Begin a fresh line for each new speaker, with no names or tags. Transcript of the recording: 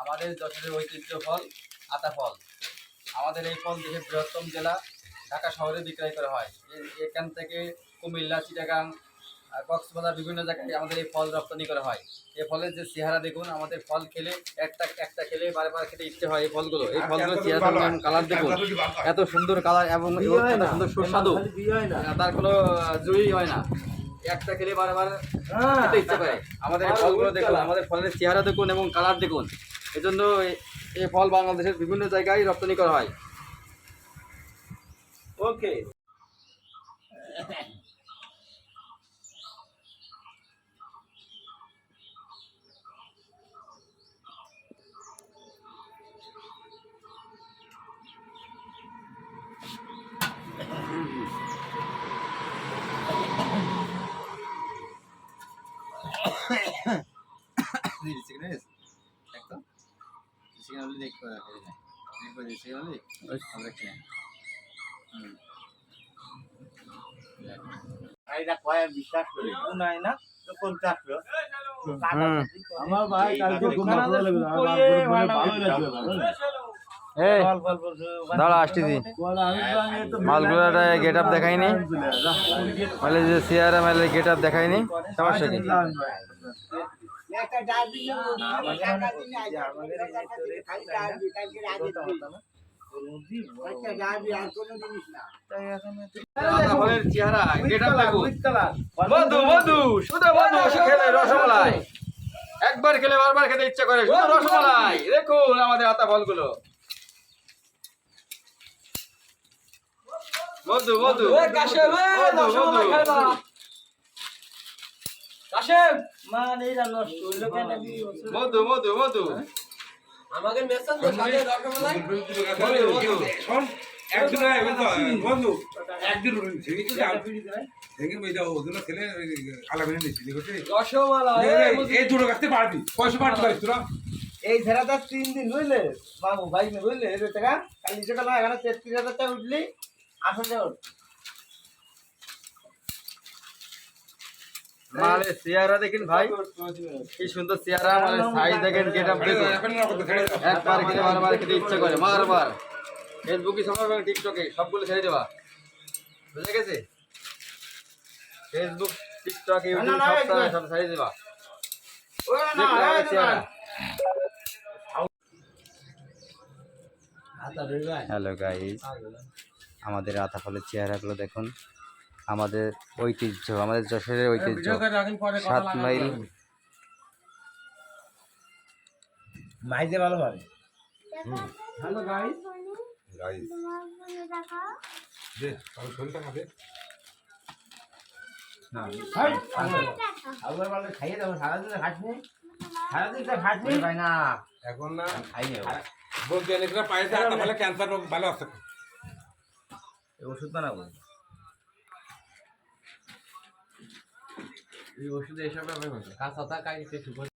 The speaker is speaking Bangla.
আমাদের যশোরের ঐতিহ্য ফল আতা ফল। আমাদের এই ফল দেশের বৃহত্তম জেলা ঢাকা শহরে বিক্রয় করা হয়। এখান থেকে কুমিল্লা চিটাগাং কক্সবাজার বিভিন্ন জায়গায় আমাদের এই ফল রপ্তানি করা হয়। এই ফলের যে চেহারা দেখুন আমাদের ফল খেলে একটা একটা খেলে বারবার খেতে ইচ্ছে হয় এই ফলগুলো। এই ফলগুলো চেহারা দেখুন কালার দেখুন। এত সুন্দর কালার এবং এবং এত সুন্দর সুস্বাদু। তার কোনো জুই হয় না। একটা খেলে বারবার খেতে ইচ্ছে করে। আমাদের ফলগুলো দেখুন আমাদের ফলের চেহারা দেখুন এবং কালার দেখুন। এজন্য এই- এই ফল বাংলাদেশের বিভিন্ন জায়গায় রপ্তানি করা হয়।
ওকে এটা কয়ে বিশ্বাস করি নাই না তো পঞ্চাশ
আমার ভাই কালকে ভালো
দাঁড়া মালগুলাটা গেট আপ দেখায়নি মানে যে চেয়ারে মেলে গেট আপ দেখায়নি সমস্যা কি
চেহারা শুধু খেলে রসমালাই। একবার খেলে বারবার খেতে ইচ্ছা করে শুধু রসমালাই। দেখুন আমাদের আতা ফলগুলো। মধু মধু মধু মধু মধু মধু মধু।
আমাকে মেসেজ তো সাথে রসমালাই
শোন একদিন আয়, বন্ধু একদিন ছেড়ে ভেঙে মেয়ে ওদের ছেলে আলামিনে নিচ্ছি দেখছি
রসমালাই
এই দুটো কাছতে পারবি। পয়সা পারতে পারিস তোরা।
এই ছেলেটা তিন দিন বুঝলে বাবু ভাই নে বুঝলে? এই টাকা কালি সকালে এখানে তেত্রিশ হাজার টাকা উঠলি আসলে ওঠ
মালের চেহারা দেখেন ভাই। কি সুন্দর চেহারা মালের সাইজ দেখেন গেট আপ দেখুন। একবার খেলে বারবার খেতে ইচ্ছে করে বারবার। ফেসবুকে সবাই এবং টিকটকে সবগুলো ছেড়ে দেওয়া বুঝে গেছে? ফেসবুক টিকটক ইউটিউব সব সব ছেড়ে দেওয়া
হ্যালো গাইস আমাদের আতা ফলের চেহারাগুলো দেখুন। আমাদের ঐতিহ্য আমাদের যশোরের ঐতিহ্য। সাত মাইল।
মাইজে ভালো পারে
হ্যালো গাইস
গাইস, দে, আমার শরীরটা খাবে।
আবার বলে খাইয়ে দেবো সারাদিন খাটনি সারাদিন তো খাটনি ভাই না।
এখন না
খাইয়ে
ফেলে ক্যান্সার রোগ ভালো আছে।
ওষুধ বানাবো।
এই ওষুধে এসব ব্যাপার হতো কাঁচা তা কাই কিছু করে